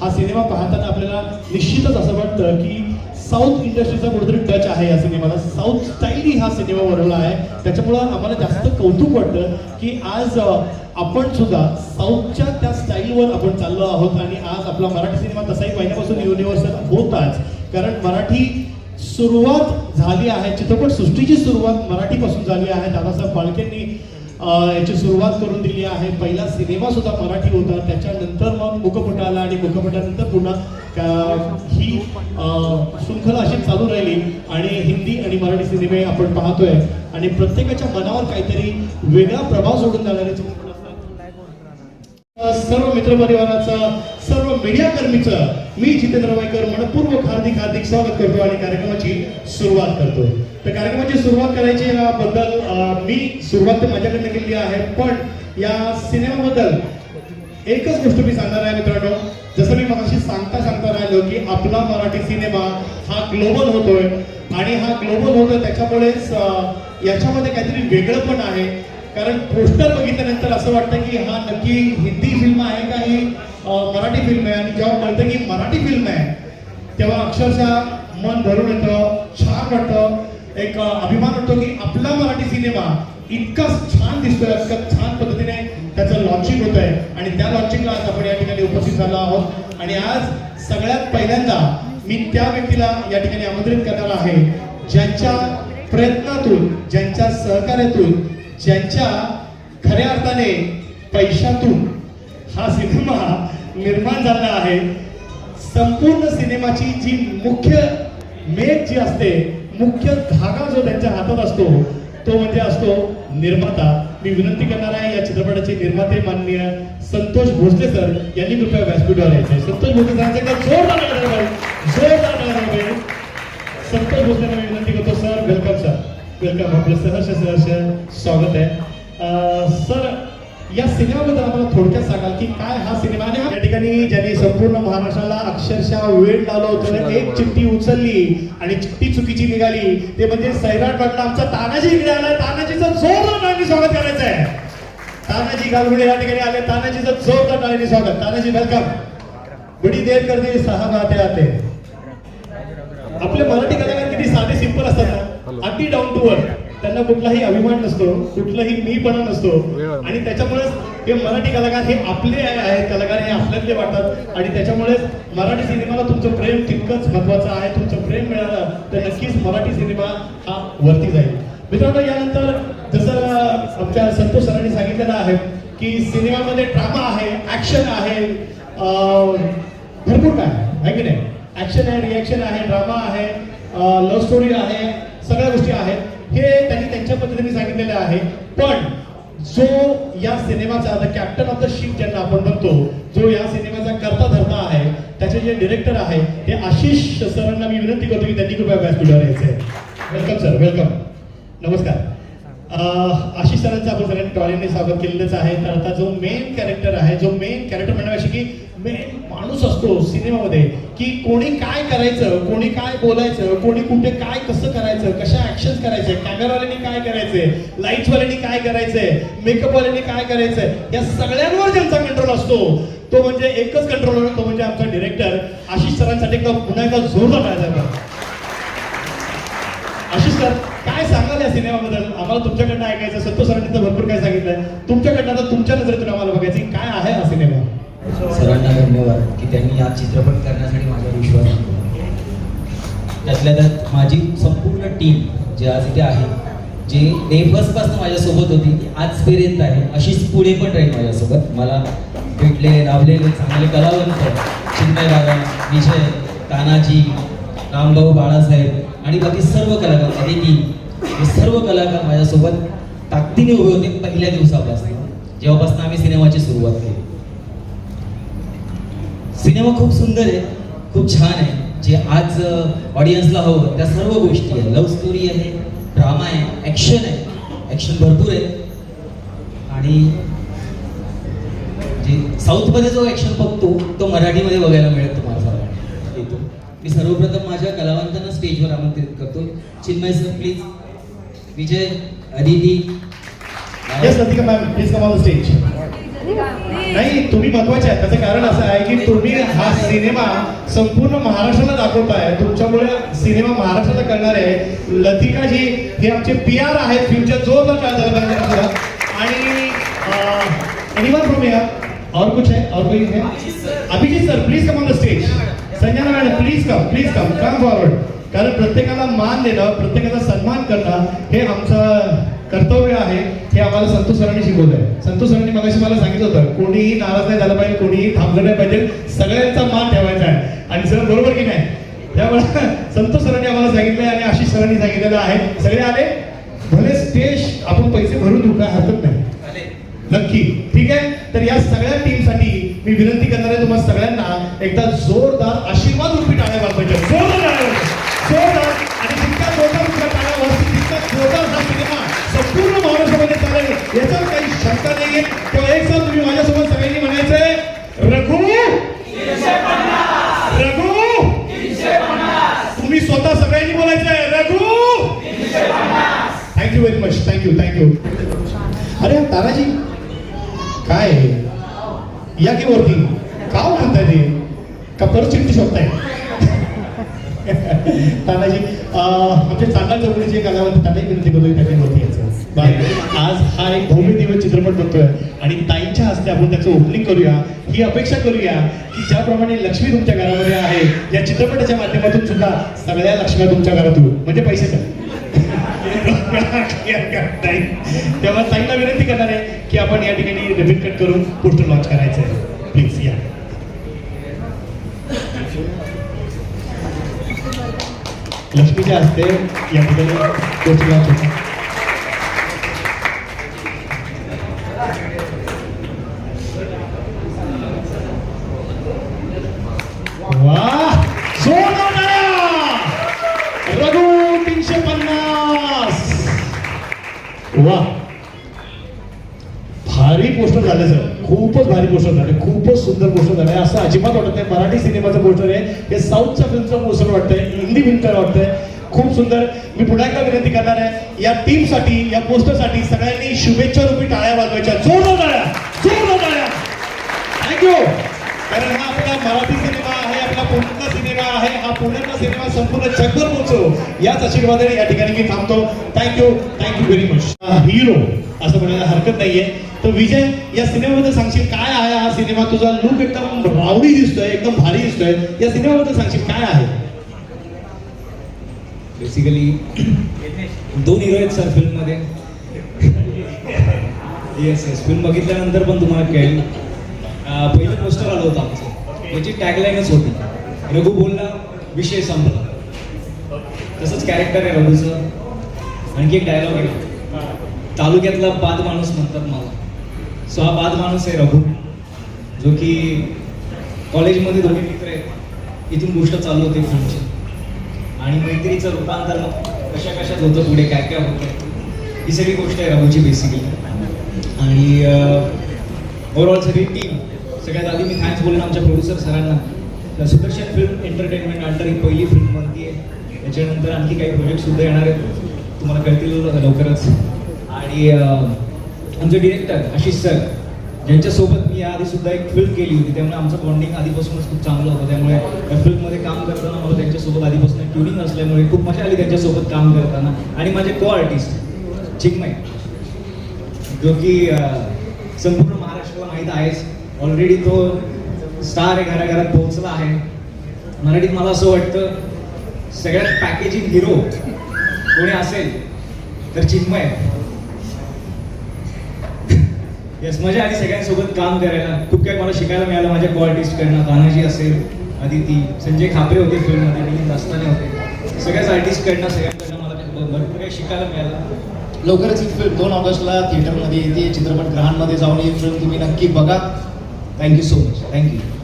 हा सिनेमा पाहताना आपल्याला निश्चितच असं वाटतं की साऊथ इंडस्ट्रीचा कुठेतरी टच आहे या सिनेमाला. साऊथ स्टाईलही हा सिनेमा बनवला आहे. त्याच्यामुळं आम्हाला जास्त कौतुक वाटतं की आज आपण सुद्धा साऊथच्या त्या स्टाईलवर आपण चाललो आहोत आणि आज आपला मराठी सिनेमा तसाही पहिल्यापासून युनिव्हर्सल होताच. कारण मराठी सुरुवात झाली आहे चित्रपट सृष्टीची सुरुवात मराठीपासून झाली आहे. दादासाहेब फाळकेंनी याची सुरुवात करून दिली आहे. पहिला सिनेमा सुद्धा मराठी होता. त्याच्यानंतर मग मुखपटाला आणि मुखपटानंतर पुन्हा ही शृंखला अशी चालू राहिली आणि हिंदी आणि मराठी सिनेमे आपण पाहतोय. आणि प्रत्येकाच्या मनावर काहीतरी वेगळा प्रभाव सोडून जाणारे सर्व मित्र सर्व सर्व मीडिया कर्मीचं मी जितेंद्र वायकर मनपूर्वक हार्दिक हार्दिक स्वागत करतो आणि कार्यक्रमाची सुरुवात करतो तर कार्यक्रमाची सुरुवात करायची बद्दल मी सुरुवात तर माझ्याकडनं केलेली आहे पण या सिनेमाबद्दल एकच गोष्ट मी सांगणार आहे मित्रांनो. जसं मी मगाशी सांगता सांगता राहिलो की आपला मराठी सिनेमा हा ग्लोबल होतोय आणि हा ग्लोबल होतोय त्याच्यामुळेच याच्यामध्ये काहीतरी वेगळं पण आहे. कारण पोस्टर बघितल्यानंतर असं वाटतं की हा नक्की हिंदी फिल्म आहे का ही मराठी फिल्म आहे? आणि जेव्हा कळतं की मराठी फिल्म आहे तेव्हा अक्षरशः मन भरून येतं छान वाटतं. एक अभिमान वाटतो की आपला मराठी सिनेमा इतका छान दिसतोय इतका छान पद्धतीने त्याचं लॉन्चिंग होत आहे आणि त्या लॉन्चिंगला आज आपण या ठिकाणी उपस्थित झालो आहोत. आणि आज सगळ्यात पहिल्यांदा मी त्या व्यक्तीला या ठिकाणी आमंत्रित करणार आहे ज्यांच्या प्रयत्नातून ज्यांच्या सहकार्यातून ज्यांच्या खऱ्या अर्थाने पैशातून हा सिनेमा निर्माण झाला आहे. संपूर्ण सिनेमाची जी मुख्य मेघ जी असते मुख्य धागा जो त्यांच्या हातात असतो तो म्हणजे असतो निर्माता. मी विनंती करणार आहे या चित्रपटाचे निर्माते माननीय संतोष भोसले सर यांनी कृपया व्यासपीठावर यायचे संतोष भोसले सरांचे एकदा जोरदार जोरदार संतोष भोसले मी विनंती करतो सर वेलकम सर. वेलकम. आपलं सहर्ष सहर्ष स्वागत आहे. सर या सिनेमाबद्दल आम्हाला थोडक्यात सांगाल की काय हा सिनेमा आणि या ठिकाणी ज्यांनी संपूर्ण महाराष्ट्राला अक्षरशः वेळ लावला होता एक चिठ्ठी उचलली आणि चिठ्ठी चुकीची निघाली. ते म्हणजे सैराट पाटला आमचा तानाजी इकडे आला तानाजीचं जोरदार टाळ्यांनी स्वागत करायचं आहे तानाजी गालगुडे या ठिकाणी आले. तानाजीचं जोरदार टाळ्यांनी स्वागत. तानाजी वेलकम बडी देर कर दी साहब आते आते. आपले मराठी कलाकार किती साधे सिंपल असतात ना? अगदी डाऊन टू अर्थ त्यांना कुठलाही अभिमान नसतो कुठलाही मीपणा नसतो. आणि त्याच्यामुळेच हे मराठी कलाकार हे आपले आहेत कलाकार हे आपल्यातले वाटतात. आणि त्याच्यामुळेच मराठी सिनेमाला तुमचं प्रेम तितकंच महत्वाचं आहे तुमचं प्रेम मिळालं तर नक्कीच मराठी सिनेमा हा वरती जाईल. मित्रांनो यानंतर जसं आमच्या संतोष सरांनी सांगितलेलं आहे की सिनेमामध्ये ड्रामा आहे ऍक्शन आहे भरपूर काय आहे की नाही? ऍक्शन आहे रिॲक्शन आहे ड्रामा आहे लव्ह स्टोरी आहे सगळ्या गोष्टी आहेत. हे त्यांनी त्यांच्या पद्धतीने सांगितलेलं आहे. पण जो या सिनेमाचा आता कॅप्टन ऑफ द शिप ज्यांना आपण म्हणतो जो या सिनेमाचा करता धरता आहे त्याचे जे डिरेक्टर आहे ते आशिष सरांना मी विनंती करतो की त्यांनी कृपया व्यासपीठावर यायचं वेलकम सर वेलकम नमस्कार. आशिष सरांचा आपण सगळ्यांनी टॉयलेटने स्वागत केलेलंच आहे. तर आता जो मेन कॅरेक्टर आहे जो मेन कॅरेक्टर म्हणण्यापेक्षा की मेन माणूस असतो सिनेमामध्ये की कोणी काय करायचं कोणी काय बोलायचं कोणी कुठे काय कसं करायचं कशा ऍक्शन करायचे कॅमेरावाल्यांनी काय करायचंय लाईट्सवाल्यांनी काय करायचंय मेकअपवाल्यांनी काय करायचंय या सगळ्यांवर ज्यांचा कंट्रोल असतो तो म्हणजे एकच कंट्रोल तो म्हणजे आमचा डिरेक्टर आशिष सरांसाठी. पुन्हा एकदा जोरदार टाळ्या काय सांगाल या सिनेमाबद्दल? आम्हाला तुमच्याकडनं ऐकायचं संतोष सरांनी तर भरपूर काय सांगितलंय. तुमच्याकडनं आता तुमच्या नजरेतून आम्हाला बघायचं काय आहे हा सिनेमा? सरांना धन्यवाद की त्यांनी हा चित्रपट करण्यासाठी माझा विश्वास त्यातल्या त्यात माझी संपूर्ण टीम जे आज इथे आहे जे डे फर्स्टपासून माझ्यासोबत होती आजपर्यंत आहे. अशीच पुढे पण राहील माझ्यासोबत. मला भेटले लाभलेले चांगले कलावंत चिन्मय दादा विजय तानाजी रामभाऊ बाळासाहेब आणि बाकी सर्व कलाकार आहे की हे सर्व कलाकार माझ्यासोबत ताकदीने उभे होते पहिल्या दिवसापासून जेव्हापासून आम्ही सिनेमाची सुरुवात केली. सिनेमा खूप सुंदर आहे खूप छान आहे. जे आज ऑडियन्सला हवं त्या सर्व गोष्टी आहे. लव्ह स्टोरी आहे ड्रामा आहे ॲक्शन आहे. ॲक्शन भरपूर आहे. आणि जे साऊथमध्ये जो ॲक्शन बघतो तो मराठीमध्ये बघायला मिळत तुम्हाला सर्वांना येतो. मी सर्वप्रथम माझ्या कलावंतांना स्टेजवर आमंत्रित करतो. Chinmay sir please Vijay Aditi. Yes Latika ma'am please come on the stage नाही तुम्ही महत्त्वाचे आहे त्याचं कारण असं आहे की तुम्ही हा सिनेमा संपूर्ण महाराष्ट्राला दाखवताय तुमच्यामुळे सिनेमा महाराष्ट्राला करणार आहे. लतिका जी हे आमचे पी आर आहेत. फ्युचर जोरदार काय झालं पाहिजे आणि एनिवन फ्रॉम हियर और कुछ है? और कोई है? Abhijeet sir please come on the stage Sanjana madam please come please come come forward कारण प्रत्येकाला मान देणं प्रत्येकाचा सन्मान करणं हे आमचं कर्तव्य आहे हे आम्हाला संतोष सरांनी शिकवलंय. संतोष सरांनी मगाशी मला सांगितलं होतं कोणीही नाराज नाही झालं पाहिजे कोणीही थांबलं नाही पाहिजे सगळ्यांचा मान ठेवायचा आहे. आणि सर बरोबर की नाही? त्यामुळे संतोष सरांनी आम्हाला सांगितलंय आणि आशिष सरांनी सांगितलेलं आहे. सगळे आले? भले स्टेज आपण पैसे भरून देऊ काय हरकत नाही. नक्की. ठीक आहे? तर या सगळ्या टीमसाठी मी विनंती या की वरती का म्हणताय ते? का परत चिठ्ठी शोधताय? तानाजी अं, चांगला चौकडीचे कलावंत त्यांनाही विनंती करतोय त्यांनी वरती यायचं. आज हा एक भव्य दिवस चित्रपट बनतोय आणि ताईंच्या हस्ते आपण त्याचं ओपनिंग करूया. ही अपेक्षा करूया की ज्याप्रमाणे लक्ष्मी तुमच्या घरामध्ये आहे या चित्रपटाच्या माध्यमातून सुद्धा सगळ्या लक्ष्म्या तुमच्या घरातून. म्हणजे पैसे तेव्हा ताईला विनंती करणार आहे की आपण या ठिकाणी डेबिट कट करून पोस्टर लॉन्च करायचं आहे. प्लीज या. लक्ष्मीच्या हस्ते या ठिकाणी पोस्टर लॉन्च होतं. भारी पोस्टर झाले सर. खूपच भारी पोस्टर झाले. खूपच सुंदर पोस्टर झाले. असं अजिबात वाटत नाही. मराठी सिनेमाचं पोस्टर आहे. हे साऊथच्या फिल्मचं पोस्टर वाटतंय. हिंदी फिल्मचं वाटतंय. खूप सुंदर. मी पुन्हा एकदा विनंती करणार आहे या टीमसाठी या पोस्टरसाठी सगळ्यांनी शुभेच्छा रूपी टाळ्या वाजवायच्या. जोरदार टाळ्या जोरदार टाळ्या थँक्यू कारण हा आपला मराठी सिनेमा आहे आपला पुण्याचा सिनेमा आहे. हा पुण्याचा सिनेमा संपूर्ण जगभर पोहोचो याच आशीर्वादाने या ठिकाणी मी थांबतो. Thank you thank you very much hero असं म्हणायला हरकत नाहीये. तर विजय या सिनेमाबद्दल सांगशील काय आहे? हा सिनेमा तुझा लुक एकदम रावडी दिसतोय एकदम भारी दिसतोय. या सिनेमाबद्दल सांगशील काय आहे? बेसिकली दोन हिरो आहेत सर फिल्ममध्ये. येस येस फिल्म बघितल्यानंतर पण तुम्हाला कळेल. पहिलं पोस्टर आलं होतं आमचं. त्याची टॅगलाईनच होती. रघु बोलला विषय संपला. तसंच कॅरेक्टर आहे रघुचं. आणखी एक डायलॉग आहे. तालुक्यातला बाद माणूस म्हणतात मला. सो हा बाद माणूस आहे रघु जो की कॉलेजमध्ये दोन्ही मित्र आहेत. इथून गोष्ट चालू होते फ्रेंडची आणि मैत्रीचं रूपांतर मग कशा कशात होतं पुढे काय काय होतं ही सगळी गोष्ट आहे रघुची बेसिकली आणि ओव्हरऑल सगळी टीम सगळ्यात आधी मी थँक्स बोलेन आमच्या प्रोड्युसर सरांना सुदर्शन फिल्म एंटरटेनमेंट अंडर ही पहिली फिल्म बनती आहे? त्याच्यानंतर आणखी काही प्रोजेक्ट सुद्धा येणार आहेत. तुम्हाला कळतील लवकरच. आणि आमचे डिरेक्टर आशिष सर ज्यांच्यासोबत मी याआधी सुद्धा एक फिल्म केली होती. त्यामुळे आमचं बॉन्डिंग आधीपासूनच खूप चांगलं होतं. त्यामुळे या फिल्ममध्ये काम करताना मला त्यांच्यासोबत आधीपासून ट्युनिंग असल्यामुळे खूप मजा आली त्यांच्यासोबत काम करताना. आणि माझे को आर्टिस्ट चिन्मय जो की संपूर्ण महाराष्ट्राला माहीत आहेच. ऑलरेडी तो स्टार आहे घराघरात पोहोचला आहे. मराठीत मला असं वाटतं सगळ्यात पॅकेजिंग हिरो कोणी असेल तर चिन्मय येस मजा आली सगळ्यांसोबत काम करायला खूप काही मला शिकायला मिळालं. माझ्या को आर्टिस्टकडनं तानाजी असेल अदिती संजय खापरे होते फिल्ममध्ये मिलिंद दस्ताने होते. सगळ्याच आर्टिस्टकडनं सगळ्यांकडनं मला भरपूर काही शिकायला मिळालं. लवकरच ही फिल्म दोन ऑगस्टला थिएटरमध्ये येते. चित्रपटगृहांमध्ये जाऊन ही फिल्म तुम्ही नक्की बघा. Thank you so much thank you